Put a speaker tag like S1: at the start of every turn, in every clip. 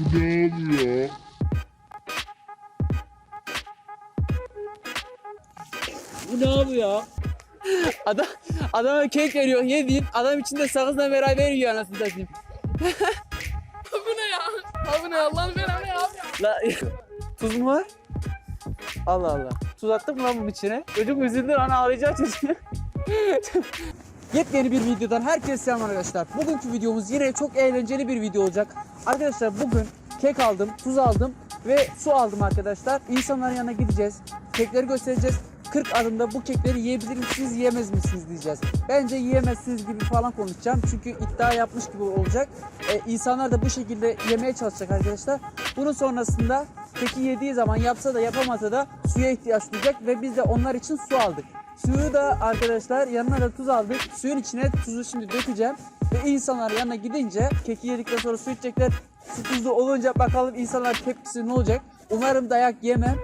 S1: Ne oluyor?
S2: Bu ne abi ya?
S3: Adam adama kek veriyor. Ye deyip adam içinde sakızla beraber yiyor anasını satayım.
S2: bu ne ya? Abi ne Allah'ın belanı ya abi.
S3: La tuz mu var? Allah Allah. Tuz attık mı lan bunun içine? Çocuk üzüldü lan ağlayacak çocuk. Yepyeni bir videodan herkese selam arkadaşlar. Bugünkü videomuz yine çok eğlenceli bir video olacak. Arkadaşlar bugün kek aldım, tuz aldım ve su aldım arkadaşlar. İnsanların yanına gideceğiz. Kekleri göstereceğiz. 40 adımda bu kekleri yiyebilir misiniz, yiyemez misiniz diyeceğiz. Bence yiyemezsiniz gibi falan konuşacağım. Çünkü iddia yapmış gibi olacak. Ee, insanlar da bu şekilde yemeye çalışacak arkadaşlar. Bunun sonrasında keki yediği zaman yapsa da yapamasa da suya ihtiyaç duyacak ve biz de onlar için su aldık. Suyu da arkadaşlar yanına da tuz aldık. Suyun içine tuzu şimdi dökeceğim. Ve insanlar yanına gidince keki yedikten sonra su içecekler. Su tuzlu olunca bakalım insanlar tepkisi ne olacak. Umarım dayak yemem.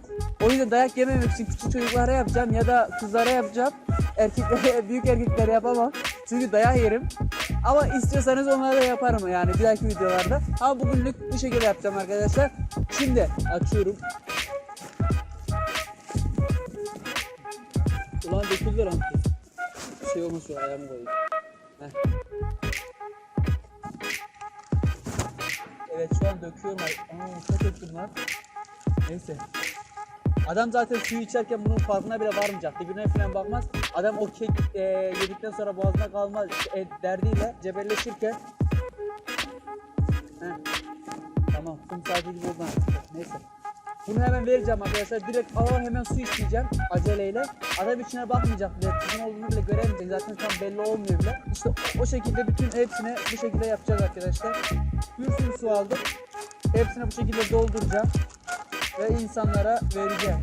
S3: O yüzden dayak yememek için küçük çocuklara yapacağım ya da kızlara yapacağım. Erkeklere, büyük erkeklere yapamam. Çünkü dayak yerim. Ama istiyorsanız onlara da yaparım yani bir dahaki videolarda. Ama bugünlük bu şekilde yapacağım arkadaşlar. Şimdi açıyorum. Döküldü lan. Bir şey olmuş şu ayağımı koyayım. Heh. Evet şu an döküyorum. Aa çok döktüm lan. Neyse. Adam zaten suyu içerken bunun farkına bile varmayacak. Dibine falan bakmaz. Adam o kek e, yedikten sonra boğazına kalmaz e, derdiyle cebelleşirken Bunu hemen vereceğim arkadaşlar. Direkt aa hemen su isteyeceğim aceleyle. Adam içine bakmayacak bile. Tuzun olduğunu bile göremeyecek. Zaten tam belli olmuyor bile. İşte o, şekilde bütün hepsini bu şekilde yapacağız arkadaşlar. Bir sürü su aldım. Hepsini bu şekilde dolduracağım. Ve insanlara vereceğim.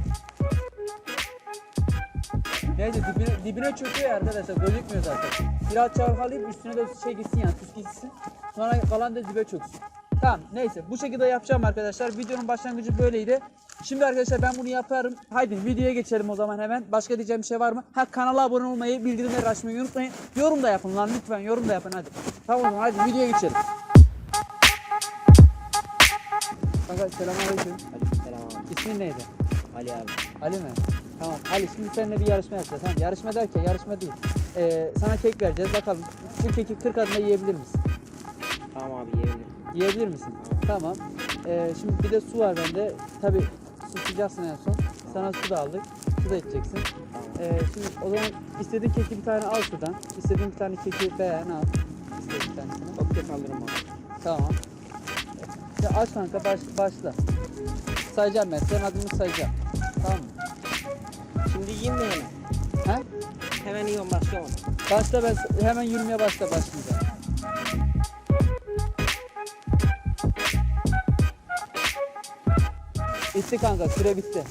S3: Neyse dibine, dibine çöküyor ya arkadaşlar gözükmüyor zaten. Biraz çalkalayıp üstüne de şey gitsin yani tuz gitsin. Sonra kalan da dibe çöksün. Tamam neyse bu şekilde yapacağım arkadaşlar. Videonun başlangıcı böyleydi. Şimdi arkadaşlar ben bunu yaparım. Haydi videoya geçelim o zaman hemen. Başka diyeceğim bir şey var mı? Ha kanala abone olmayı, bildirimleri açmayı unutmayın. Yorum da yapın lan lütfen yorum da yapın hadi. Tamam o zaman hadi videoya geçelim. Kanka selamünaleyküm.
S4: Selam abi.
S3: İsmin neydi?
S4: Ali abi.
S3: Ali mi? Tamam. Ali şimdi seninle bir yarışma yapacağız. Tamam. Yarışma derken yarışma değil. Ee, sana kek vereceğiz. Bakalım bu keki 40 adımda yiyebilir misin?
S4: Tamam abi yiyebilirim.
S3: Yiyebilir misin? Tamam. Ee, şimdi bir de su var bende. Tabi su sıcaksın en son. Sana su da aldık. Su da içeceksin. Ee, şimdi o zaman istediğin keki bir tane al şuradan. İstediğin bir tane keki beğen al. İstediğin bir tanesini.
S4: Çok alırım abi.
S3: Tamam. Ya aç kanka baş, başla. Sayacağım ben. Senin adını sayacağım. Tamam mı?
S4: Şimdi yiyeyim mi hemen?
S3: He?
S4: Hemen yiyorum başlıyorum.
S3: Başla ben hemen yürümeye başla başlayacağım. Bitti kanka süre bitti.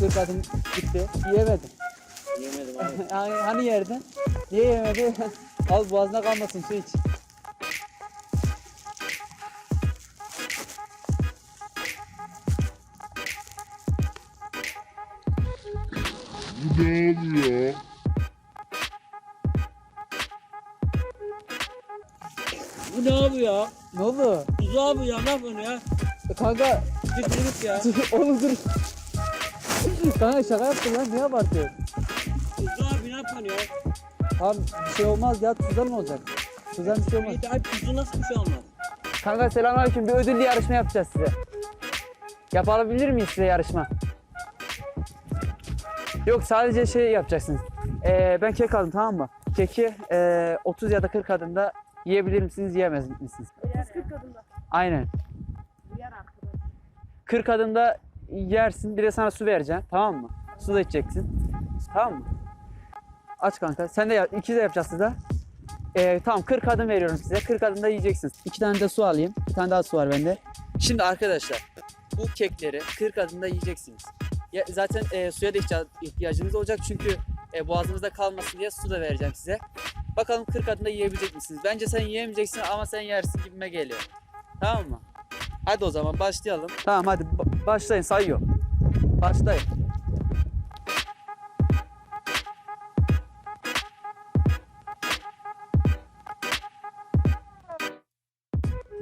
S3: 40 adım bitti. Yiyemedim.
S4: Yemedim abi.
S3: hani, hani yerdin? Niye yemedi? Al boğazına kalmasın su iç.
S1: Ne oluyor?
S2: Bu ne abi ya?
S3: Ne oldu?
S2: Tuz abi ya ne yapıyorsun ya?
S3: E, kanka
S2: Git ya.
S3: oğlum dur. kanka şaka yaptın lan ne abartıyorsun?
S2: Tuz abi ne yapıyorsun ya?
S3: Tamam bir şey olmaz ya tuzdan mı olacak? Tuzdan bir şey olmaz.
S2: İyi de abi tuzu nasıl bir şey olmaz?
S3: Kanka selamünaleyküm. Bir ödüllü yarışma yapacağız size. Yapabilir miyiz size yarışma? Yok sadece şey yapacaksınız. Ee, ben kek aldım tamam mı? Keki ee, 30 ya da 40 adımda yiyebilir misiniz, yiyemez misiniz?
S5: 40 adımda.
S3: Aynen.
S5: Yer arkadaş.
S3: 40 adımda yersin. Bir de sana su vereceğim. Tamam mı? Su da içeceksin. Tamam mı? Aç kanka. Sen de yap. İki de yapacaksınız da. Ee, tamam 40 adım veriyorum size. 40 adımda yiyeceksiniz. İki tane de su alayım. Bir tane daha su var bende. Şimdi arkadaşlar bu kekleri 40 adımda yiyeceksiniz. Ya, zaten e, suya da ihtiya- ihtiyacınız olacak çünkü e, boğazınızda kalmasın diye su da vereceğim size. Bakalım 40 adımda yiyebilecek misiniz? Bence sen yiyemeyeceksin ama sen yersin gibime geliyor. Tamam mı? Hadi o zaman başlayalım. Tamam hadi ba- başlayın sayıyorum. Başlayın.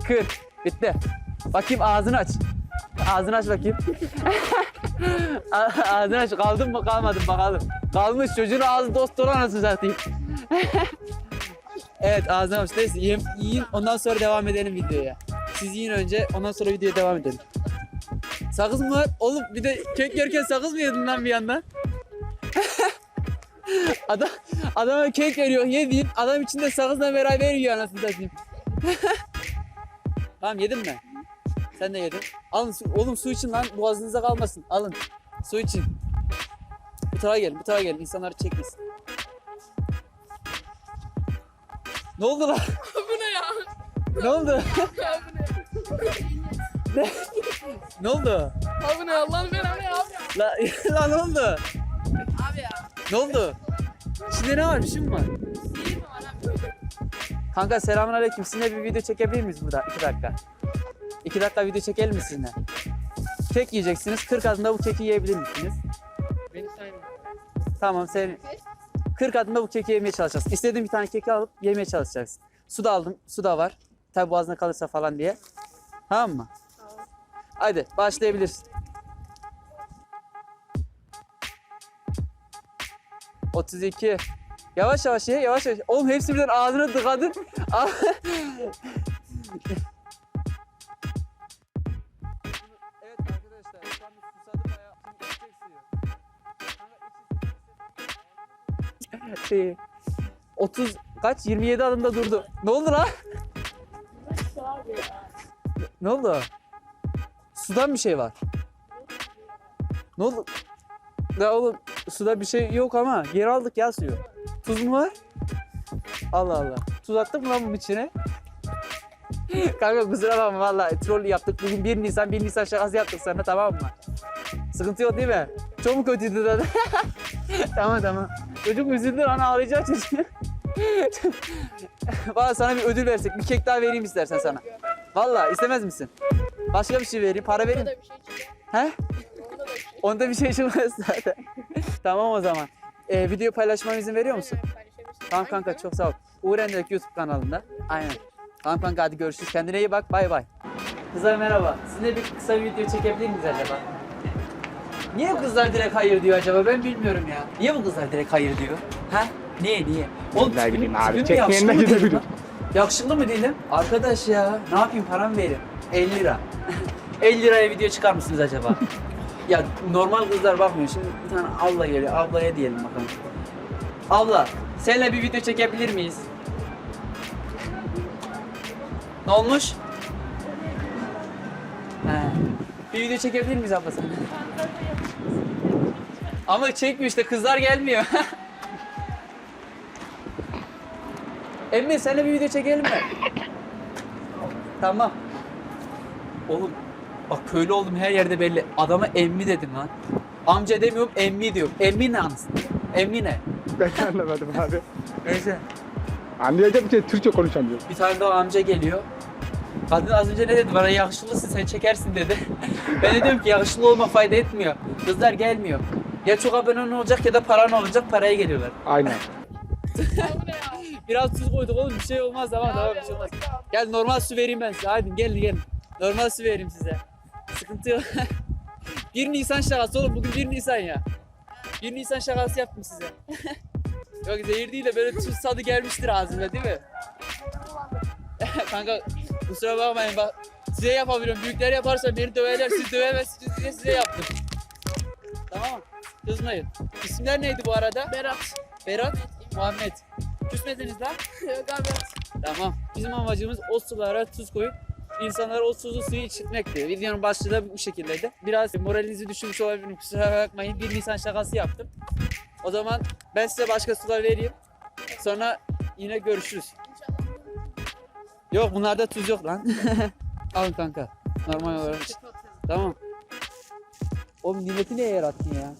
S3: Kırk. Bitti. Bakayım ağzını aç. Ağzını aç bakayım. A- ağzını aç. Kaldın mı kalmadın bakalım. Kalmış çocuğun ağzı dost dolu anasını satayım. evet ağzını aç. Neyse yiyin ondan sonra devam edelim videoya. Siz yiyin önce ondan sonra videoya devam edelim. Sakız mı var? Oğlum bir de kek yerken sakız mı yedin lan bir yandan? adam adama kek veriyor yediğin adam içinde sakızla beraber yiyor anasını satayım. tamam yedin mi? Sen de yedin. Alın su, oğlum su için lan boğazınıza kalmasın. Alın. Su için. Bu tarafa gelin, bu tarafa gelin. İnsanları çekmesin. Ne oldu lan?
S2: Bu ne ya?
S3: Ne oldu?
S2: Ne?
S3: oldu?
S2: Abi ne Allah'ını veren ne abi?
S3: La, lan ne oldu?
S2: Abi ya.
S3: Ne oldu? İçinde ne var? Bir şey mi var?
S2: İyi mi var abi?
S3: Kanka selamünaleyküm. Sizinle bir video çekebilir miyiz burada? 2 dakika. 2 dakika video çekelim mi sizinle? Kek yiyeceksiniz. 40 adımda bu keki yiyebilir misiniz?
S2: Beni sayma.
S3: Tamam sen 40 adımda bu keki yemeye çalışacaksın. İstediğin bir tane keki alıp yemeye çalışacaksın. Su da aldım. Su da var. Tabi boğazına kalırsa falan diye. Tamam mı?
S2: Tamam.
S3: Hadi başlayabilirsin. Otuz iki. Yavaş yavaş ye, yavaş yavaş. Oğlum hepsi birden ağzına tıkadın. Şey, 30 kaç? 27 adımda durdu. Ne oldu lan? Ne oldu? Sudan bir şey var. Ne oldu? Ya oğlum suda bir şey yok ama geri aldık ya suyu. Tuz mu var? Allah Allah. Tuz attık mı lan bunun içine? Kanka kusura bakma valla troll yaptık. Bugün 1 Nisan 1 Nisan şakası yaptık sana tamam mı? Sıkıntı yok değil mi? Çok mu kötüydü zaten? tamam tamam. Çocuk üzüldü lan ağlayacak çocuk. Valla sana bir ödül versek. Bir kek daha vereyim istersen sana. Valla istemez misin? Başka bir şey vereyim. Para
S2: Onda
S3: vereyim.
S2: da bir şey çıkıyor.
S3: He?
S2: Onda da bir şey.
S3: Onda bir şey çıkmaz zaten. tamam o zaman. Ee, video paylaşmama izin veriyor musun? Tamam kanka çok sağ ol. Uğur Endek YouTube kanalında. Aynen. Tamam kanka hadi görüşürüz. Kendine iyi bak. Bay bay. Kızlar merhaba. Sizinle bir kısa bir video çekebilir miyiz acaba? Niye bu kızlar direkt hayır diyor acaba? Ben bilmiyorum ya. Niye bu kızlar direkt hayır diyor? Ha? Niye niye? Oğlum
S1: Ne bileyim abi,
S3: değilim
S1: gidebilir.
S3: Yakışıklı mı değilim? Arkadaş ya ne yapayım param verin. 50 lira. 50 liraya video çıkar mısınız acaba? ya normal kızlar bakmıyor. Şimdi bir tane abla geliyor. Ablaya diyelim bakalım. Abla seninle bir video çekebilir miyiz? Ne olmuş? He. Bir video çekebilir miyiz abla seninle? Ama çekmiyor işte kızlar gelmiyor. Emmi seninle bir video çekelim mi? tamam. Oğlum bak köylü oldum her yerde belli. Adama emmi dedim lan. Amca demiyorum emmi diyorum. Emmi ne anasın? Emmi ne?
S1: Ben de anlamadım abi.
S3: Neyse.
S1: Anlayacak bir şey Türkçe konuşamıyor.
S3: Bir tane daha amca geliyor. Kadın az önce ne dedi? Bana yakışıklısın sen çekersin dedi. ben de diyorum ki yakışıklı olma fayda etmiyor. Kızlar gelmiyor. Ya çok abonen olacak ya da paran olacak paraya geliyorlar.
S1: Aynen.
S3: Biraz tuz koyduk oğlum bir şey olmaz tamam tamam bir şey olmaz. Gel normal su vereyim ben size. Hadi gelin gelin. Normal su vereyim size. Sıkıntı yok. 1 Nisan şakası oğlum bugün 1 Nisan ya. 1 Nisan şakası yaptım size. yok zehir değil de böyle tuz tadı gelmiştir ağzına değil mi? Kanka kusura bakmayın bak size yapabiliyorum. Büyükler yaparsa beni döverler. Siz dövemezsiniz diye size yaptım. Tamam Kızmayın. İsimler neydi bu arada?
S2: Berat.
S3: Berat, Muhammed. Küsmediniz lan.
S2: Yok abi.
S3: Tamam. Bizim amacımız o sulara tuz koyup insanlara o tuzlu suyu içirtmekti. Videonun başlığı da bu şekildeydi. Biraz moralinizi düşürmüş olabilirim. Kusura bakmayın. 1 Nisan şakası yaptım. O zaman ben size başka sular vereyim. Sonra yine görüşürüz.
S2: İnşallah.
S3: Yok bunlarda tuz yok lan. Alın kanka. Normal olarak. Tamam. Oğlum nimeti niye yarattın ya?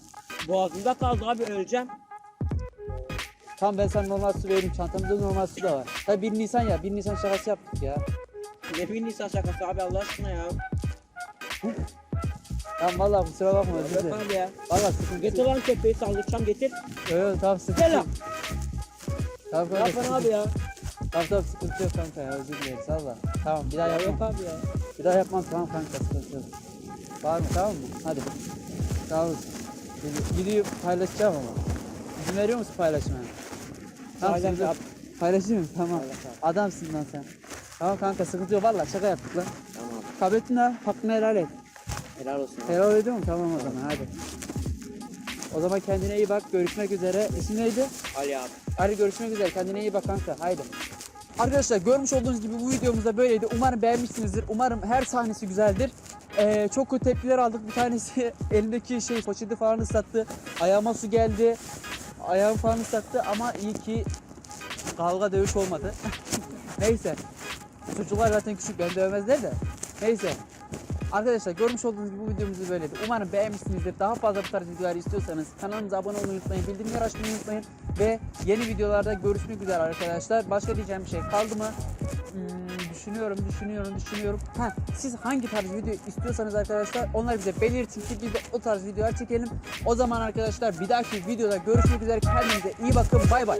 S4: Boğazımda kaldı abi öleceğim.
S3: Tamam ben sana normal su vereyim. Çantamızda normal su da var. Ha 1 Nisan ya. 1 Nisan şakası yaptık ya.
S4: Ne bir Nisan şakası abi Allah aşkına ya.
S3: Tamam valla kusura bakma özür dilerim.
S4: abi ya.
S3: Valla sıkıntı
S4: Getir lan köpeği saldıracağım getir.
S3: Yok yok tamam sıkıntı
S4: Gel lan.
S3: Tamam kanka sıkıntı
S4: abi ya?
S3: Tamam tamam sıkıntı yok kanka ya özür dileriz valla. Tamam bir daha
S4: Ya
S3: yapmam.
S4: yok abi ya.
S3: Bir daha yapmam tamam kanka sıkıntı yok. Var mı tamam mı? Hadi. Sağ olasın. Videoyu paylaşacağım ama. İzin veriyor musun paylaşmaya? Tamam,
S4: Paylaş
S3: sıkıntı. Paylaşayım mı? Tamam. Adamsın lan sen. Tamam kanka sıkıntı yok valla şaka yaptık lan.
S4: Tamam.
S3: Kabul ettin ha hakkını helal et.
S4: Helal olsun abi.
S3: Helal ediyor mu? Tamam o zaman hadi. O zaman kendine iyi bak. Görüşmek üzere. İsim neydi?
S4: Ali abi.
S3: Hadi görüşmek üzere. Kendine iyi bak kanka. Haydi. Arkadaşlar görmüş olduğunuz gibi bu videomuz da böyleydi. Umarım beğenmişsinizdir. Umarım her sahnesi güzeldir. Ee, çok kötü tepkiler aldık. Bir tanesi elindeki şey poşeti falan ıslattı. Ayağıma su geldi. Ayağım falan ıslattı ama iyi ki kavga dövüş olmadı. Neyse. Çocuklar zaten küçük beni dövmezler de. Neyse. Arkadaşlar görmüş olduğunuz gibi bu videomuz böyleydi. Umarım beğenmişsinizdir. Daha fazla bu tarz videolar istiyorsanız kanalımıza abone olmayı unutmayın. Bildirimleri açmayı unutmayın. Ve yeni videolarda görüşmek üzere arkadaşlar. Başka diyeceğim bir şey kaldı mı? Hmm, düşünüyorum, düşünüyorum, düşünüyorum. Ha, siz hangi tarz video istiyorsanız arkadaşlar onları bize belirtin ki biz de o tarz videolar çekelim. O zaman arkadaşlar bir dahaki videoda görüşmek üzere. Kendinize iyi bakın. Bay bay.